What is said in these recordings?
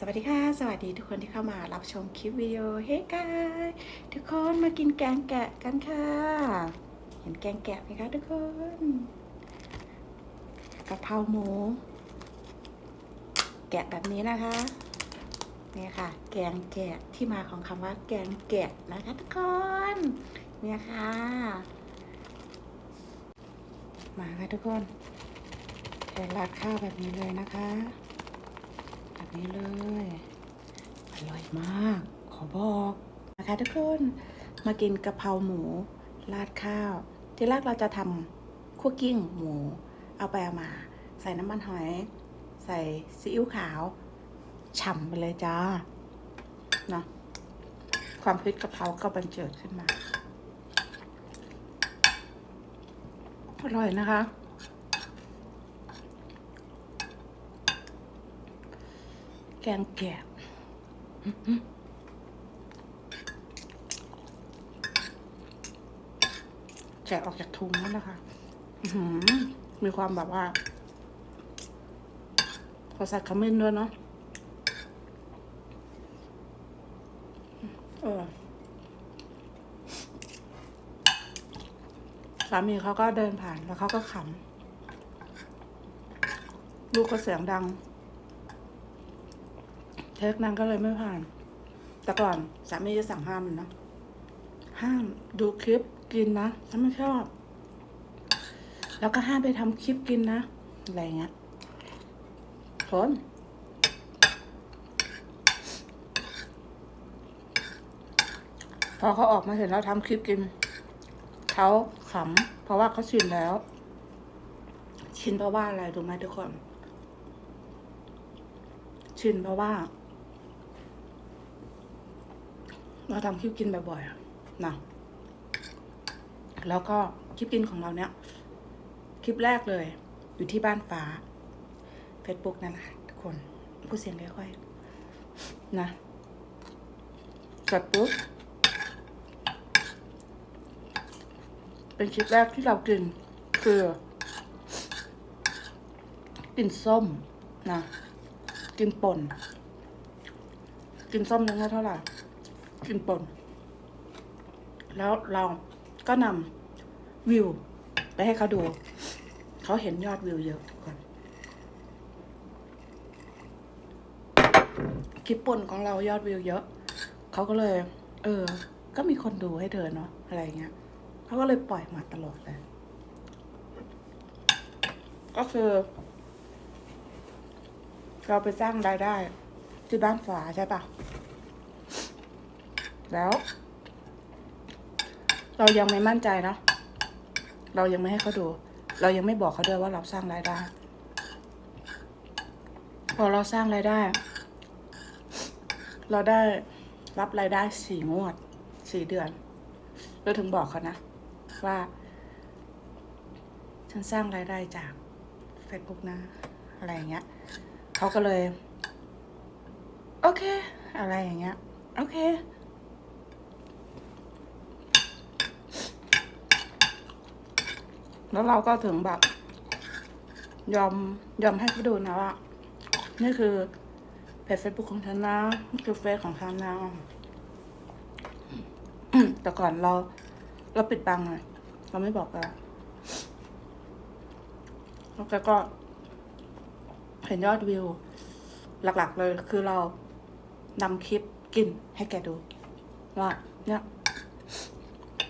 สวัสดีค่ะ สวัสดีทุกคนที่เข้ามารับชมคลิปวิดีโอเฮ้กายทุกคนมากินแกงแกะกันค่ะ เห็นแกงแกะไหมคะทุกคนกะเพราหมู แกะแบบนี้นะคะเนี่ยค่ะ แกงแกะที่มาของคำว่า แกงแกะนะคะทุกคนเนี่ยค่ะ มาค่ะทุกคนใส่ราดข้าวแบบนี้เลยนะคะ นี้เลย อร่อยมาก ขอบอกนะคะทุกคนมากินกะเพราหมูราดข้าว ที่แรกเราจะทำคั่วกิ้งหมู เอาไปเอามา ใส่น้ำมันหอย ใส่ซีอิ๊วขาว ฉ่ำไปเลยจ้าเนาะความคิดกะเพราก็บันเจิดขึ้นมา อร่อยนะคะ แกงแกะอื้อหือแกะออกจากถุงแล้วนะคะอื้อหือมีความแบบว่าพอใส่ขมิ้นด้วยเนาะเออสามีเขาก็เดินผ่านแล้วเขาก็ขำลูกก็เสียงดัง เทคนั้นก็เลยไม่ผ่าน แต่ก่อนสามีจะสั่งห้ามนะ ห้ามดูคลิปกินนะฉันไม่ชอบ แล้วก็ห้ามไปทำคลิปกินนะ อะไรเงี้ยทนพอเขาออกมาเห็นเราทำคลิปกิน เขาขำเพราะว่าเขาชินแล้ว ชินเพราะว่าอะไรรู้ไหมทุกคน ชินเพราะว่า เราทำคลิปกินบ่อยๆนะแล้วก็คลิปกินของเราเนี่ยคลิปแรกเลย อยู่ที่บ้านฟ้า Facebook นั่นแหละทุกคนพูดเสียงค่อยๆนะกดปุ๊บเป็นคลิปแรกที่เรากินคือกินส้มนะกินป่นกินส้มยังไม่เท่าไหร่ กินป่นแล้วเราก็นำวิว ไปให้เขาดู เขาเห็นยอดวิวเยอะทุกคนคลิปป่นของเรายอดวิวเยอะ เขาก็เลย เออ ก็มีคนดูให้เธอเนาะอะไรเงี้ยเขาก็เลยปล่อยมาตลอดเลย ก็คือ เราไปสร้างรายได้ที่บ้านฝาใช่ปะ แล้ว เรายังไม่มั่นใจเนาะเรายังไม่ให้เขาดู เรายังไม่บอกเขาด้วยว่าเราสร้างรายได้ พอเราสร้างรายได้ เราได้รับรายได้สี่งวดสี่เดือน เราถึงบอกเขานะ ว่า ฉันสร้างรายได้จาก Facebook นะ อะไรอย่างเงี้ยเขาก็เลย โอเค อะไรอย่างเงี้ย โอเค แล้วเราก็ถึงแบบ ยอมยอมให้เขาดูนะว่า นี่คือเพจเฟซบุ๊กของฉันนะนี่คือเฟซของฉันนะแต่ก่อนเรา เราปิดบังเลยเราไม่บอกกันแล้วแกก็เห็นยอดวิว หลัก ๆ เลยคือเรานำคลิปกินให้แกดู ว่าเนี่ย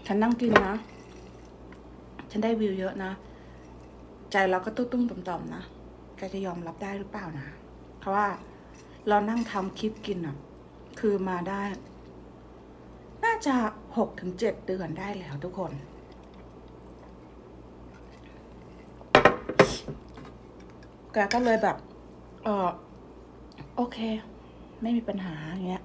ฉันนั่งกินนะ ฉันได้วิวเยอะนะ ใจเราก็ตุ้มตุ้มต่อมต่อมๆนะแกจะยอมรับได้หรือเปล่านะเพราะว่าเรานั่งทำคลิปกินอะ คือมาได้ น่าจะหกถึงเจ็ดเดือนได้แล้วทุกคนแกก็เลยแบบ เออโอเค ไม่มีปัญหาอย่างเงี้ย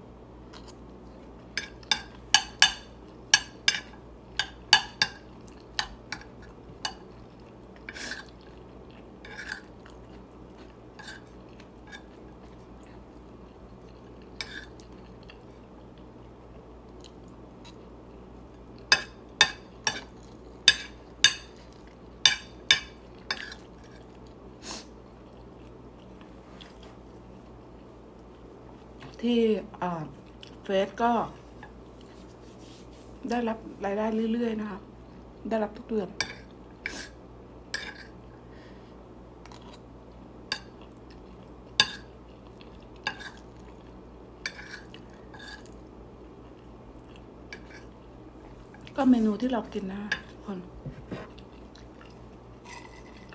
ที่เฟสก็ ได้รับรายได้เรื่อย ๆ นะคะ ได้รับทุกเดือนก็เมนูที่เรากินนะทุกคน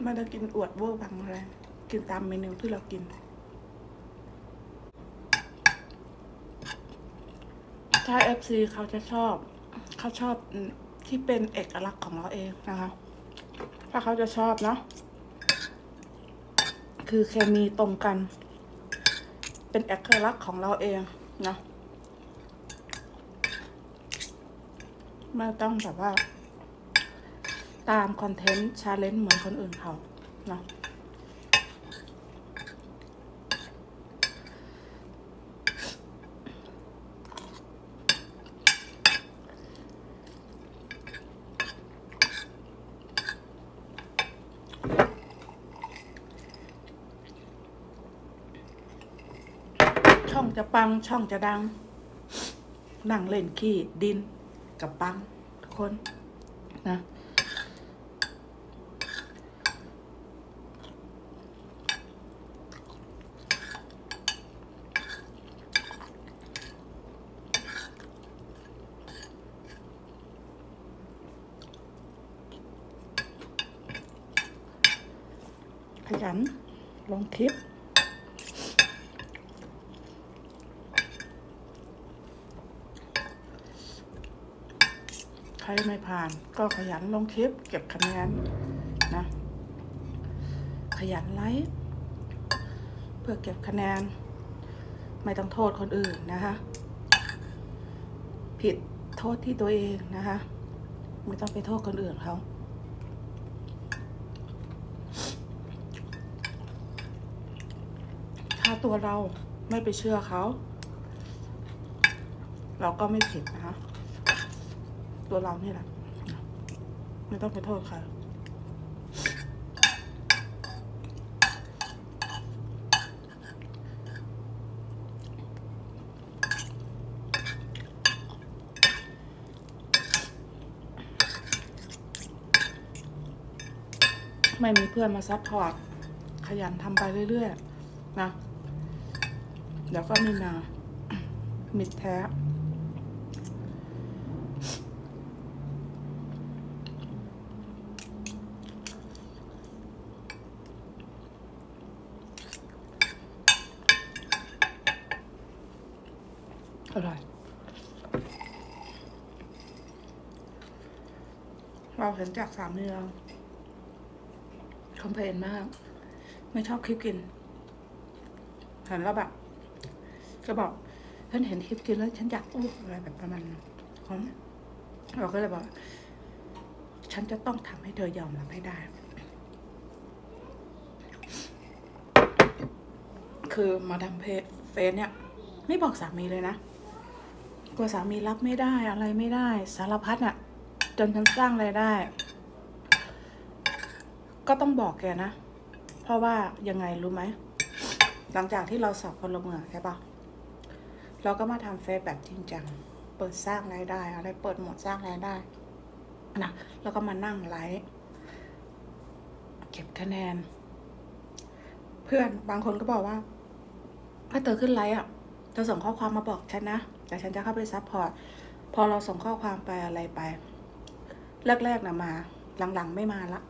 ไม่ได้กินอวดเวอร์วังอะไรกินตามเมนูที่เรากิน ถ้า FC เขาจะชอบ เขาชอบที่เป็นเอกลักษณ์ของเราเองนะคะ ถ้าเขาจะชอบเนาะคือเคมีตรงกัน เป็นเอกลักษณ์ของเราเองนะไม่ต้องแบบว่า ตามคอนเทนต์ชาเลนจ์เหมือนคนอื่นเขาเนาะ ปังช่องจะดัง นั่งเล่นขี้ดินกับปังทุกคนนะ ขยันลงคลิป ใครไม่ผ่าน ก็ขยันลงคลิปเก็บคะแนนนะ ขยันไลค์เพื่อเก็บคะแนน ไม่ต้องโทษคนอื่นนะคะ ผิดโทษที่ตัวเองนะคะ ไม่ต้องไปโทษคนอื่นเขาถ้าตัวเราไม่ไปเชื่อเขา เราก็ไม่ผิดนะคะ ตัวเรานี่แหละ ไม่ต้องไปโทษใครไม่มีเพื่อนมาซัพพอร์ต ขยันทำไปเรื่อย ๆ นะ เดี๋ยวก็มีนามิดแท้ เราเห็นจากสามเนื้อคอมเพลนมาก ไม่ชอบคลิปกินเห็นแล้วแบบก็บอกฉันเห็นคลิปกินแล้ว ฉันอยากอ้วกอะไรแบบประมาณนั้นของเราก็เลยบอก ฉันจะต้องทำให้เธอยอมรับให้ได้ คือมาดามเพเฟสเนี่ย ไม่บอกสามีเลยนะกลัวสามีรับไม่ได้อะไรไม่ได้ สารพัดอะ จนฉันสร้างรายได้ ก็ต้องบอกแกนะ เพราะว่ายังไงรู้ไหม หลังจากที่เราสอบพลเมืองใช่ปะเราก็มาทำเฟซแบบจริงจัง เปิดสร้างรายได้ อะไรเปิดหมดสร้างรายได้นะแล้วก็มานั่งไลฟ์เก็บคะแนน เพื่อนบางคนก็บอกว่า ถ้าเธอขึ้นไลฟ์อะเธอส่งข้อความมาบอกฉันนะแต่ฉันจะเข้าไปซัพพอร์ตพอเราส่งข้อความไปอะไรไป แรกๆนะมา หลังๆไม่มาละ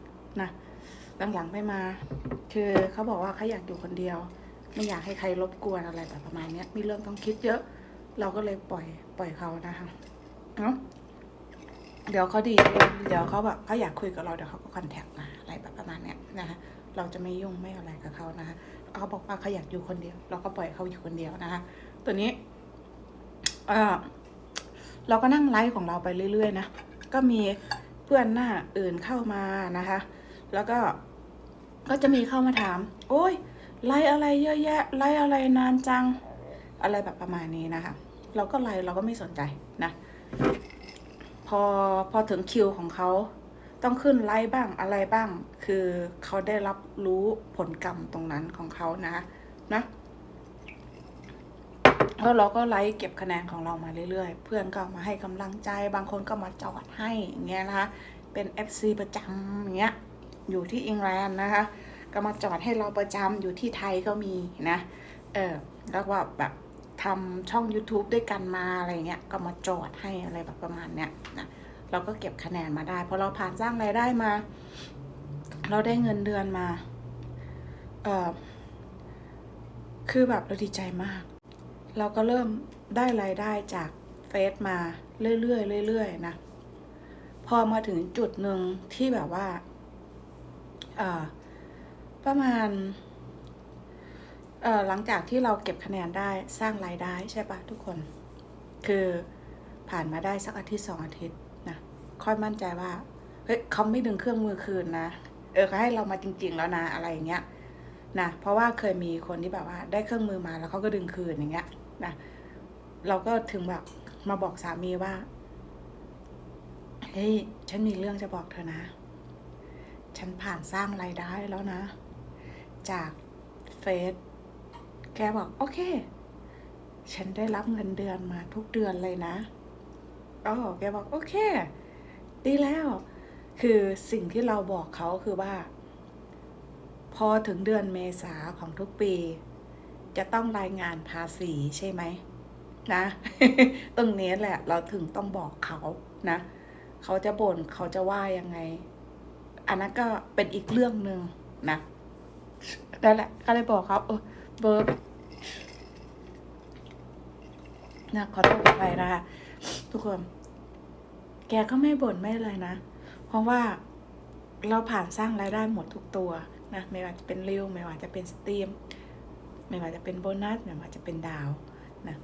นะหลังๆไม่มา คือเขาบอกว่าเขาอยากอยู่คนเดียว ไม่อยากให้ใครรบกวนอะไรแบบประมาณเนี้ยมีเรื่องต้องคิดเยอะ เราก็เลยปล่อยปล่อยเขานะคะเนาะเดี๋ยวเขาดีเดี๋ยวเขาแบบเขาอยากคุยกับเราเดี๋ยวเขาก็คอนแทคมาอะไรแบบประมาณเนี้ยนะคะเราจะไม่ยุ่งไม่อะไรกับเขานะคะเขาบอกว่าเขาอยากอยู่คนเดียว เราก็ปล่อยเขาอยู่คนเดียวนะคะตัวนี้ เออเราก็นั่งไลฟ์ของเราไปเรื่อยๆนะ ก็มีเพื่อนหน้าอื่นเข้ามานะคะ แล้วก็ก็จะมีเข้ามาถาม โอ้ยไลฟ์อะไรเยอะแยะไลฟ์อะไรนานจัง อะไรแบบประมาณนี้นะคะ เราก็ไลฟ์เราก็ไม่สนใจนะ พอพอถึงคิวของเขาต้องขึ้นไลฟ์บ้างอะไรบ้าง คือเขาได้รับรู้ผลกรรมตรงนั้นของเขานะนะ แล้วเราก็ไลค์เก็บคะแนนของเรามาเรื่อยๆ เพื่อนก็มาให้กำลังใจ บางคนก็มาจอดให้อย่างเงี้ยนะคะ เป็น FC ประจำอย่างเงี้ย อยู่ที่อังกฤษนะคะ ก็มาจอดให้เราประจำอยู่ที่ไทยก็มีนะ เออ แล้วก็แบบทำช่อง YouTube ด้วยกันมาอะไรเงี้ย ก็มาจอดให้อะไรแบบประมาณเนี้ยนะ เราก็เก็บคะแนนมาได้ เพอเราผ่านสร้างรายได้มา เราได้เงินเดือนมา เออคือแบบเราดีใจมาก เราก็เริ่มได้รายได้จากเฟซมาเรื่อยๆเรื่อยๆนะ พอมาถึงจุดหนึ่งที่แบบว่าประมาณหลังจากที่เราเก็บคะแนนได้สร้างรายได้ใช่ปะทุกคน คือผ่านมาได้สักอาทิตย์สองอาทิตย์นะค่อยมั่นใจว่าเฮ้ยเขาไม่ดึงเครื่องมือคืนนะเออเขาให้เรามาจริง ๆ แล้วนะอะไรอย่างเงี้ยนะเพราะว่าเคยมีคนที่แบบว่า ได้เครื่องมือมาแล้วเขาก็ดึงคืนอย่างเงี้ย นะเราก็ถึงแบบมาบอกสามีว่าเฮ้ยฉันมีเรื่องจะบอกเธอนะ ฉันผ่านสร้างรายได้แล้วนะ จากเฟซแกบอกโอเค ฉันได้รับเงินเดือนมาทุกเดือนเลยนะอ๋อแกบอกโอเค ดีแล้ว คือสิ่งที่เราบอกเขาคือว่า พอถึงเดือนเมษาของทุกปี จะต้องรายงานภาษีใช่ไหมนะ ตรงนี้แหละ เราถึงต้องบอกเขานะ เขาจะบ่นเขาจะว่ายังไง อันนั้นก็เป็นอีกเรื่องหนึ่งนะนั่นแหละ ก็เลยบอกเขาเออเบิร์บนะขอโทษไปนะคะทุกคน แกก็ไม่บ่นไม่เลยนะ เพราะว่าเราผ่านสร้างรายได้หมดทุกตัวนะ ไม่ว่าจะเป็นริวไม่ว่าจะเป็นสตรีม ไม่ว่าจะเป็นโบนัสไม่ว่าจะเป็นดาวนะ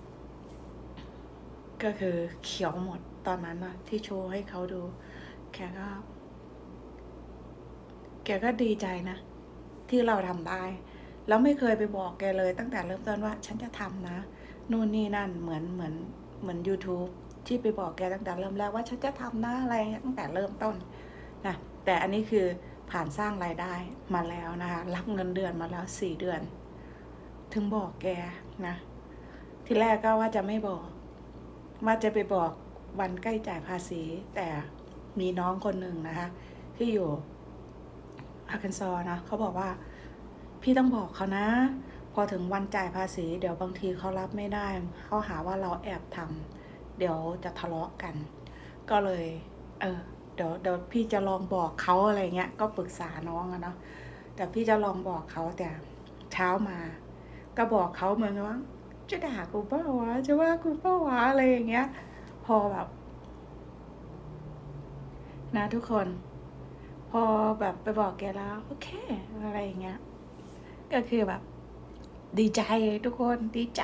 ก็คือเขียวหมดตอนนั้นนะที่โชว์ให้เขาดู แกก็ แกก็ดีใจนะ ที่เราทำได้ แล้วไม่เคยไปบอกแกเลย ตั้งแต่เริ่มต้นว่า ฉันจะทำนะ นู่นนี่นั่นเหมือนเหมือนเหมือน YouTube ที่ไปบอกแกตั้งแต่เริ่มแรกว่าฉันจะทำนะอะไรตั้งแต่เริ่มต้นนะแต่อันนี้คือผ่านสร้างรายได้มาแล้วนะคะ รับเงินเดือนมาแล้วสี่เดือน ถึงบอกแกนะ ที่แรกก็ว่าจะไม่บอก ว่าจะไปบอกวันใกล้จ่ายภาษี แต่มีน้องคนหนึ่งนะคะ ที่อยู่อาร์เคนซอนะเขาบอกว่า พี่ต้องบอกเขานะ พอถึงวันจ่ายภาษี เดี๋ยวบางทีเขารับไม่ได้เขาหาว่าเราแอบทำเดี๋ยวจะทะเลาะกัน ก็เลย เออเดี๋ยวเดี๋ยวพี่จะลองบอกเขาอะไรเงี้ย ก็ปรึกษาน้องอะเนาะแต่พี่จะลองบอกเขาแต่เช้ามา ก็บอกเขาเหมือนว่าจะด่ากูเปล่าวะจะว่ากูเปล่าวะอะไรอย่างเงี้ย พอแบบ นะทุกคน พอแบบไปบอกแกแล้วโอเค อะไรอย่างเงี้ย ก็คือแบบ ดีใจทุกคนดีใจ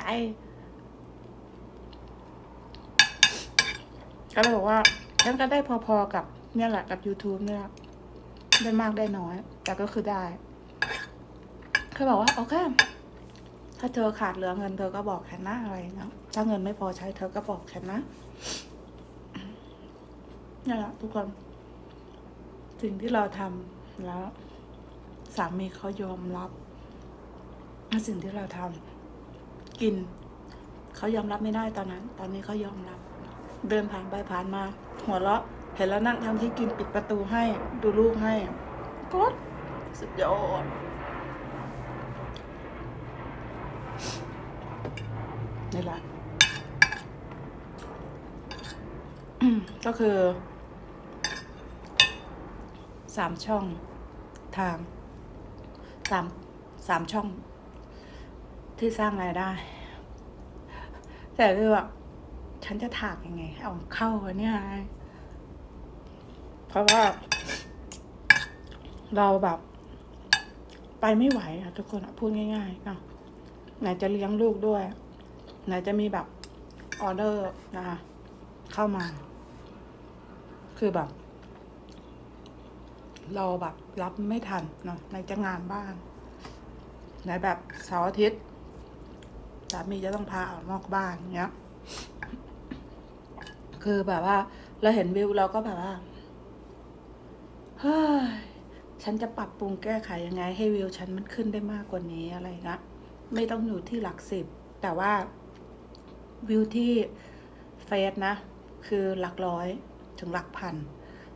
ก็เลยบอกว่าฉันก็ได้พอๆกับเนี่ยแหละกับ YouTube เนี่ยได้มากได้น้อย แต่ก็คือได้เขาบอกว่าโอเค ถ้าเธอขาดเหลือเงินเธอก็บอกฉันนะอะไรเงี้ยถ้าเงินไม่พอใช้เธอก็บอกฉันนะนี่แหละทุกคนสิ่งที่เราทำแล้ว สามีเขายอมรับสิ่งที่เราทำกินเขายอมรับไม่ได้ตอนนั้น ตอนนี้เขายอมรับ เดินผ่านไปผ่านมา หัวเราะ เห็นแล้วนั่งทำที่กินปิดประตูให้ ดูลูกให้กดสุดยอด นี่แหละ ก็คือสามช่องทางสามสามช่อง ที่สร้างรายได้ แต่คือแบบฉันจะถากยังไงให้เอาเข้าเนี่ยเพราะว่า เราแบบ ไปไม่ไหวอะทุกคนอะพูดง่ายๆเนาะไหนจะเลี้ยงลูกด้วย ไหนจะมีแบบออเดอร์นะคะ เข้ามา คือแบบ เราแบบรับไม่ทันเนาะในจะงานบ้านในแบบเสาร์อาทิตย์สามีจะต้องพาออกนอกบ้านเงี้ย คือแบบว่า เราเห็นวิวเราก็แบบว่าเฮ้ยฉันจะปรับปรุงแก้ไขยังไง ให้วิวฉันมันขึ้นได้มากกว่านี้อะไรเงี้ยไม่ต้องอยู่ที่หลักสิบ แต่ว่า วิวที่เฟซนะ คือหลักร้อยถึงหลักพัน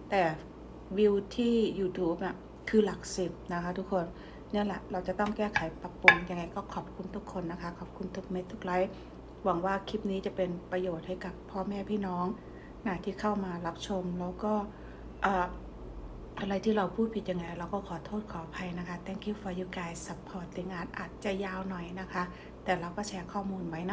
แต่วิวที่ YouTube อะคือหลักสิบนะคะทุกคนเนี่ยแหละเราจะต้องแก้ไขปรับปรุงยังไงก็ขอบคุณทุกคนนะคะ ขอบคุณทุกเม็ดทุกไลค์หวังว่าคลิปนี้จะเป็นประโยชน์ให้กับพ่อแม่พี่น้องนะที่เข้ามารับชมแล้วก็เอ่อะไรที่เราพูดผิดยังไง เราก็ขอโทษขออภัยนะคะ thank you for you guys supporting อาจอาจจะยาวหน่อยนะคะ แต่เราก็แชร์ข้อมูลไว้เนะ